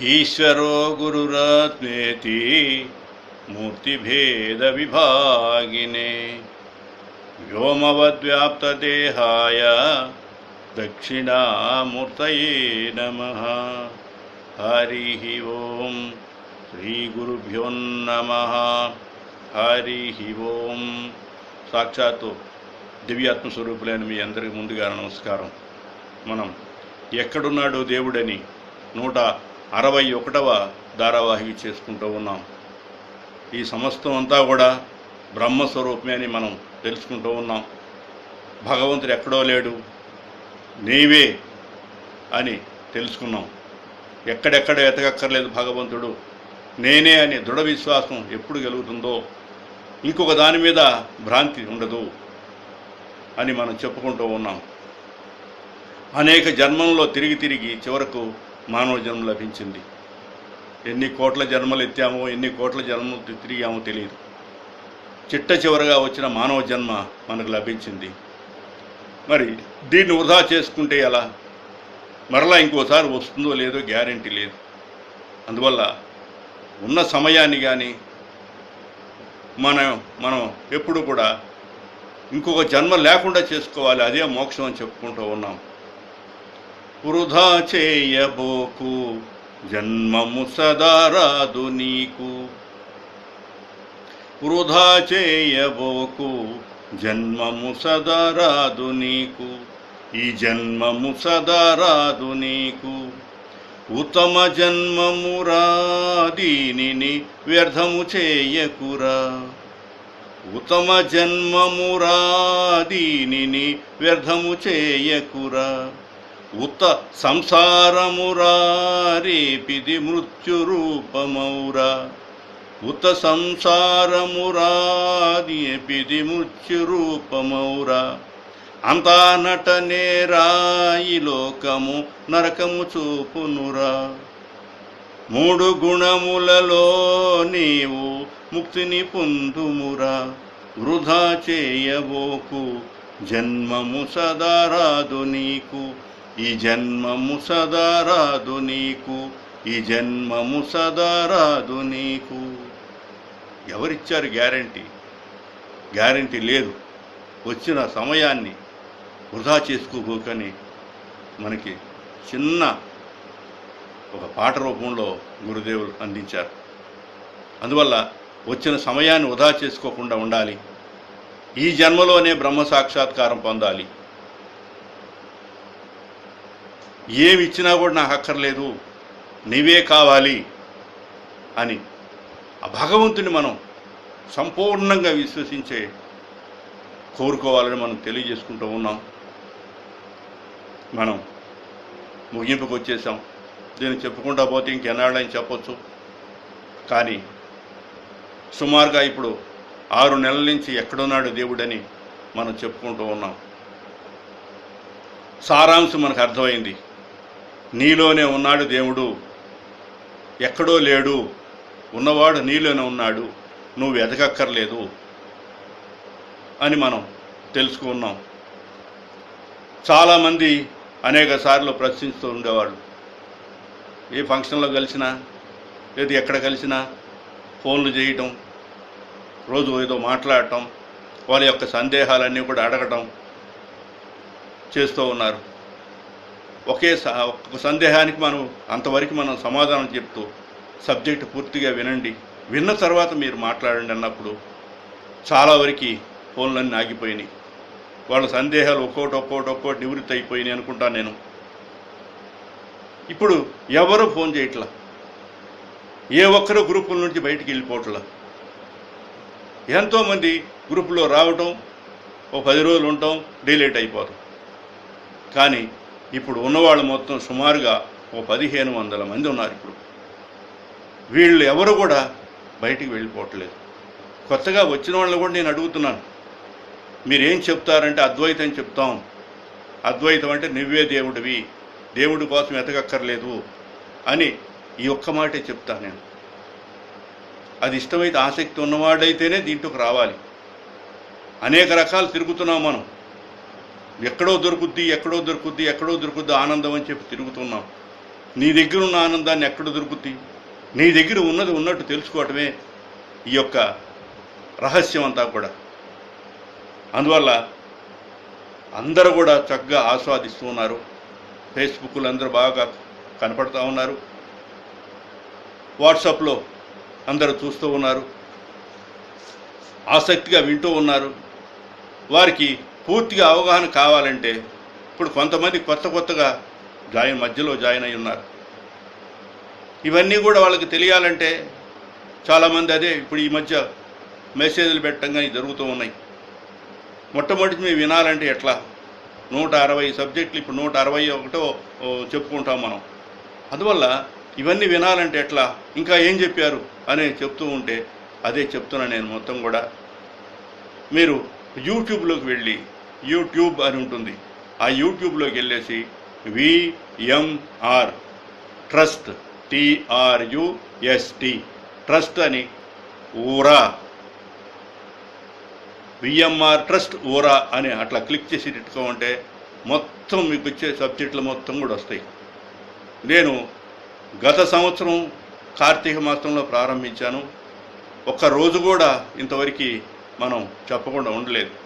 ఈశ్వరో గురురాత్మేతి మూర్తిభేదవిభాగినే. వ్యోమవద్వ్యాప్తదేహాయ దక్షిణామూర్తయే నమ. హరి ఓం శ్రీ హరి ఓం. సాక్షాత్తు దివ్యాత్మస్వరూపులైన మీ అందరికీ ముందుగా నమస్కారం. మనం ఎక్కడున్నాడు దేవుడని నూట అరవై ఒకటవ ధారావాహిక చేసుకుంటూ ఉన్నాం. ఈ సమస్తం అంతా కూడా బ్రహ్మస్వరూపమే అని మనం తెలుసుకుంటూ ఉన్నాం. భగవంతుడు ఎక్కడో లేడు. నీవే అని తెలుసుకున్నాం. ఎక్కడెక్కడ ఎతగక్కర్లేదు భగవంతుడు. నేనే అనే దృఢ విశ్వాసం ఎప్పుడు కలుగుతుందో ఇంకొక దాని మీద భ్రాంతి ఉండదు అని మనం చెప్పుకుంటూ ఉన్నాం. అనేక జన్మంలో తిరిగి తిరిగి చివరకు మానవ జన్మ లభించింది. ఎన్ని కోట్ల జన్మలు ఎత్తామో ఎన్ని కోట్ల జన్మలు తిరిగామో తెలియదు. చిట్ట చివరగా వచ్చిన మానవ జన్మ మనకు లభించింది. మరి దీన్ని వృధా చేసుకుంటే ఎలా? మరలా ఇంకోసారి వస్తుందో లేదో గ్యారంటీ లేదు. అందువల్ల ఉన్న సమయాన్ని కానీ మనం మనం ఎప్పుడు కూడా ఇంకొక జన్మ లేకుండా చేసుకోవాలి. అదే మోక్షం అని చెప్పుకుంటూ ఉన్నాం. వృధా చేయబోకు. జన్మము సదారాదు నీకు. వృధా చేయబోకు. జన్మము సదారాదు నీకు. ఈ జన్మము సదారాదు నీకు. ఉత్తమ జన్మమురా దీనిని వ్యర్థము చేయకురా. ఉత్తమ జన్మమురా దీనిని వ్యర్థము చేయకురా. ఉత సంసారమురారేపిది మృత్యురూపమౌరా. ఉత సంసారమురారేపిది మృత్యురూపమౌరా. అంతా నటనేరా ఈ లోకము నరకము చూపునురా. మూడు గుణములలో నీవు ముక్తిని పొందుమురా. వృధా చేయబోకు జన్మము సదారాదు నీకు. ఈ జన్మము సదారాదు నీకు ఈ జన్మము సదారాదు నీకు. ఎవరిచ్చారు గ్యారంటీ? గ్యారంటీ లేదు. వచ్చిన సమయాన్ని వృధా చేసుకోబోకని మనకి చిన్న ఒక పాట రూపంలో గురుదేవులు అందించారు. అందువల్ల వచ్చిన సమయాన్ని వృధా చేసుకోకుండా ఉండాలి. ఈ జన్మలోనే బ్రహ్మ సాక్షాత్కారం పొందాలి. ఏమి ఇచ్చినా కూడా నాకు అక్కర్లేదు. నీవే కావాలి అని ఆ భగవంతుని మనం సంపూర్ణంగా విశ్వసించే కోరుకోవాలని మనం తెలియజేసుకుంటూ ఉన్నాం. మనం ముగింపుకు వచ్చేసాం. దీన్ని చెప్పుకుంటా పోతే ఇంకెన్నాళ్ళని చెప్పొచ్చు. కానీ సుమారుగా ఇప్పుడు ఆరు నెలల నుంచి ఎక్కడున్నాడు దేవుడని మనం చెప్పుకుంటూ ఉన్నాం. సారాంశం మనకు అర్థమైంది. నీలోనే ఉన్నాడు దేవుడు. ఎక్కడో లేడు. ఉన్నవాడు నీలోనే ఉన్నాడు. నువ్వు ఎదగక్కర్లేదు అని మనం తెలుసుకున్నాం. చాలామంది అనేక సార్లు ప్రశ్నిస్తూ ఉండేవాళ్ళు. ఏ ఫంక్షన్లో కలిసినా లేదు ఎక్కడ కలిసినా ఫోన్లు చేయటం రోజు ఏదో మాట్లాడటం వాళ్ళ యొక్క సందేహాలన్నీ కూడా అడగటం చేస్తూ ఉన్నారు. ఒకే ఒక సందేహానికి మనం అంతవరకు మనం సమాధానం చెప్తూ సబ్జెక్ట్ పూర్తిగా వినండి. విన్న తర్వాత మీరు మాట్లాడండి అన్నప్పుడు చాలా వరకు ఫోన్లన్నీ ఆగిపోయినాయి. వాళ్ళ సందేహాలు ఒక్కోటి ఒక్కోటి ఒక్కోటి నివృత్తి అయిపోయినాయి అనుకుంటాను నేను. ఇప్పుడు ఎవరు ఫోన్ చేయట్లా? ఏ ఒక్కరు గ్రూపుల నుంచి బయటికి వెళ్ళిపోవట్లా? ఎంతోమంది గ్రూపులో రావటం ఓ పది రోజులు ఉండటం డిలేట్ అయిపోతాం. కానీ ఇప్పుడు ఉన్నవాళ్ళు మొత్తం సుమారుగా ఓ పదిహేను వందల మంది ఉన్నారు ఇప్పుడు. వీళ్ళు ఎవరు కూడా బయటికి వెళ్ళిపోవట్లేదు. కొత్తగా వచ్చిన వాళ్ళని కూడా నేను అడుగుతున్నాను. మీరేం చెప్తారంటే అద్వైతం చెప్తాం. అద్వైతం అంటే నువ్వే దేవుడివి దేవుడి కోసం ఎతగక్కర్లేదు అని ఈ ఒక్క మాటే చెప్తాను నేను. అది ఇష్టమైతే ఆసక్తి ఉన్నవాడైతేనే దీంట్లోకి రావాలి. అనేక రకాలు తిరుగుతున్నాం మనం. ఎక్కడో దొరుకుద్ది ఎక్కడో దొరుకుద్ది ఎక్కడో దొరుకుద్ది ఆనందం అని చెప్పి తిరుగుతున్నాం. నీ దగ్గర ఉన్న ఆనందాన్ని ఎక్కడ దొరుకుద్ది? నీ దగ్గర ఉన్నది ఉన్నట్టు తెలుసుకోవటమే ఈ యొక్క రహస్యం అంతా కూడా. అందువల్ల అందరూ కూడా చక్కగా ఆస్వాదిస్తూ ఉన్నారు. ఫేస్బుక్లు అందరూ బాగా కనపడుతూ ఉన్నారు. వాట్సాప్లో అందరూ చూస్తూ ఉన్నారు. ఆసక్తిగా వింటూ ఉన్నారు. వారికి పూర్తిగా అవగాహన కావాలంటే ఇప్పుడు కొంతమంది కొత్త కొత్తగా జాయిన్ మధ్యలో జాయిన్ అయి ఉన్నారు. ఇవన్నీ కూడా వాళ్ళకి తెలియాలంటే చాలామంది అదే ఇప్పుడు ఈ మధ్య మెసేజ్లు పెట్టంగా జరుగుతూ ఉన్నాయి. మొట్టమొదటి మేము వినాలంటే ఎట్లా? నూట అరవై సబ్జెక్టులు ఇప్పుడు నూట అరవై ఒకటో చెప్పుకుంటాం మనం. అందువల్ల ఇవన్నీ వినాలంటే ఎట్లా? ఇంకా ఏం చెప్పారు? అని చెప్తూ ఉంటే అదే చెప్తున్నా నేను మొత్తం కూడా. మీరు యూట్యూబ్లోకి వెళ్ళి యూట్యూబ్ అని ఉంటుంది. ఆ యూట్యూబ్లోకి వెళ్ళేసి విఎంఆర్ ట్రస్ట్ టిఆర్యుఎస్టి ట్రస్ట్ అని ఊరా. విఎంఆర్ ట్రస్ట్ ఊరా అని అట్లా క్లిక్ చేసి పెట్టుకోమంటే మొత్తం మీకు వచ్చే సబ్జెక్టులు మొత్తం కూడా వస్తాయి. నేను గత సంవత్సరం కార్తీక మాసంలో ప్రారంభించాను. ఒక్క రోజు కూడా ఇంతవరకు మనం చెప్పకుండా ఉండలేదు.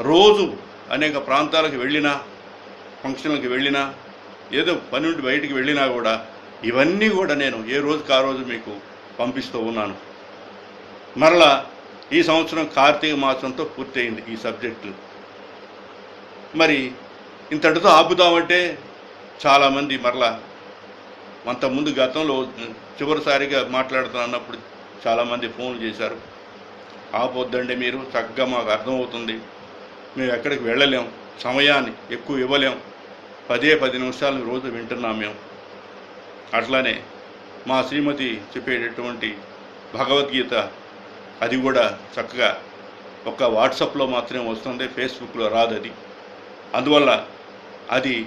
రోజు అనేక ప్రాంతాలకు వెళ్ళినా ఫంక్షన్లకు వెళ్ళినా ఏదో పని నుండి బయటికి వెళ్ళినా కూడా ఇవన్నీ కూడా నేను ఏ రోజుకి ఆ రోజు మీకు పంపిస్తూ ఉన్నాను. మరలా ఈ సంవత్సరం కార్తీక మాసంతో పూర్తయింది ఈ సబ్జెక్టులు మరి ఇంతటితో ఆపుదామంటే చాలామంది మరలా అంతకుముందు గతంలో చివరిసారిగా మాట్లాడుతున్నప్పుడు చాలామంది ఫోన్లు చేశారు. ఆపొద్దండి మీరు చక్కగా మాకు అర్థమవుతుంది. మేము ఎక్కడికి వెళ్ళలేం. సమయాన్ని ఎక్కువ ఇవ్వలేం. పదే పది నిమిషాలు రోజు వింటున్నాం మేము. అట్లానే మా శ్రీమతి చెప్పేటటువంటి భగవద్గీత అది కూడా చక్కగా ఒక వాట్సాప్లో మాత్రమే వస్తుంది ఫేస్బుక్లో రాదు అది. అందువల్ల అది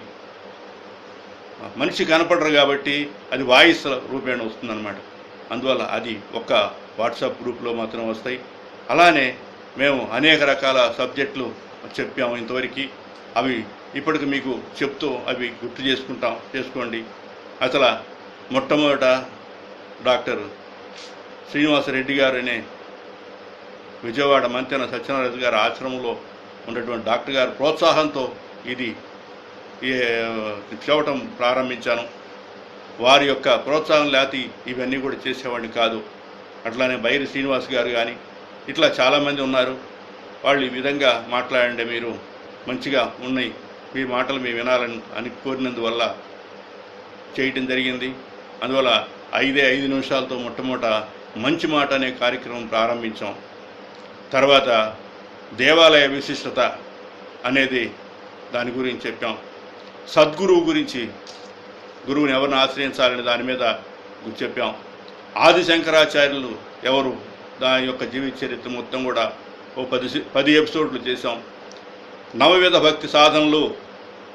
మనిషి కనపడరు కాబట్టి అది వాయిస్ రూపేణ వస్తుందన్నమాట. అందువల్ల అది ఒక వాట్సాప్ గ్రూప్లో మాత్రం వస్తాయి. అలానే మేము అనేక రకాల సబ్జెక్టులు చెప్పాము ఇంతవరకు. అవి ఇప్పటికి మీకు చెప్తూ అవి గుర్తు చేసుకుంటాం చేసుకోండి. అసలు మొట్టమొదట డాక్టర్ శ్రీనివాసరెడ్డి గారు అనే విజయవాడ మంతెన సత్యనారాయణ గారి ఆశ్రమంలో ఉన్నటువంటి డాక్టర్ గారి ప్రోత్సాహంతో ఇది ఈ, చెప్పటం ప్రారంభించాను. వారి యొక్క ప్రోత్సాహం లేకపోతే ఇవన్నీ కూడా చేసేవాడిని కాదు. అట్లానే బైరి శ్రీనివాస్ గారు కానీ ఇట్లా చాలామంది ఉన్నారు. వాళ్ళు ఈ విధంగా మాట్లాడండి మీరు. మంచిగా ఉన్నాయి. మీ మాటలు మేము వినాలని అని కోరినందువల్ల చేయటం జరిగింది. అందువల్ల ఐదే ఐదు నిమిషాలతో మొట్టమొదట మంచి మాట అనే కార్యక్రమం ప్రారంభించాం. తర్వాత దేవాలయ విశిష్టత అనేది దాని గురించి చెప్పాం. సద్గురువు గురించి గురువుని ఎవరిని ఆశ్రయించాలని దాని మీద చెప్పాం. ఆది శంకరాచార్యులు ఎవరు? దాని యొక్క జీవిత చరిత్ర మొత్తం కూడా ఓ పది పది ఎపిసోడ్లు చేశాం. నవవిధ భక్తి సాధనలు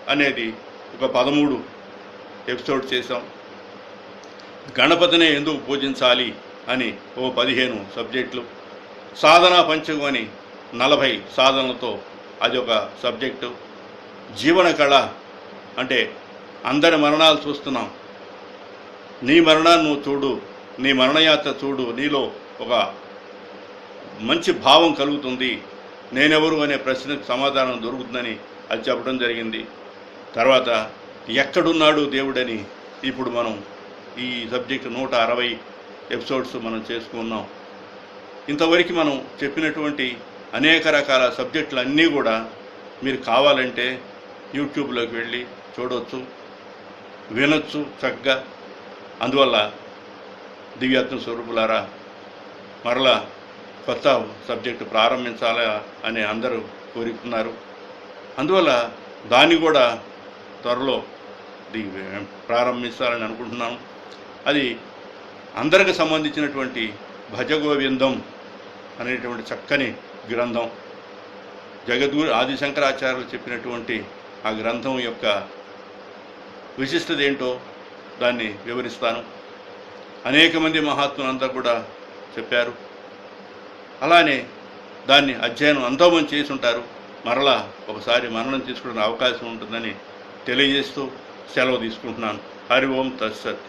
అనేది ఒక పదమూడు ఎపిసోడ్ చేశాం. గణపతినే ఎందుకు పూజించాలి అని ఓ పదిహేను సబ్జెక్టులు. సాధనా పంచకం అని నలభై సాధనలతో అది ఒక సబ్జెక్టు. జీవన కళ అంటే అందరి మరణాలు చూస్తున్నాం. నీ మరణాన్ని నువ్వు చూడు నీ మరణయాత్ర చూడు నీలో ఒక మంచి భావం కలుగుతుంది. నేనెవరు అనే ప్రశ్నకు సమాధానం దొరుకుతుందని అది చెప్పడం జరిగింది. తర్వాత ఎక్కడున్నాడు దేవుడని ఇప్పుడు మనం ఈ సబ్జెక్ట్ నూట అరవై ఎపిసోడ్స్ మనం చేసుకున్నాం. ఇంతవరకు మనం చెప్పినటువంటి అనేక రకాల సబ్జెక్టులు అన్నీ కూడా మీరు కావాలంటే యూట్యూబ్లోకి వెళ్ళి చూడవచ్చు వినొచ్చు చక్కగా. అందువల్ల దివ్యాత్మ స్వరూపులారా మరలా కొత్త సబ్జెక్టు ప్రారంభించాలా అని అందరూ కోరుకున్నారు. అందువల్ల దాన్ని కూడా త్వరలో ప్రారంభించాలని అనుకుంటున్నాను అది అందరికి సంబంధించినటువంటి భజగోవిందం అనేటువంటి చక్కని గ్రంథం. జగద్గురు ఆదిశంకరాచార్యులు చెప్పినటువంటి ఆ గ్రంథం యొక్క విశిష్టత ఏంటో దాన్ని వివరిస్తాను. అనేక మంది మహాత్ములంతా కూడా చెప్పారు. అలానే దాన్ని అధ్యయనం ఎంతోమంది చేసి ఉంటారు మరలా ఒకసారి మరణం తీసుకునే అవకాశం ఉంటుందని తెలియజేస్తూ సెలవు తీసుకుంటున్నాను. హరి ఓం తత్సత్.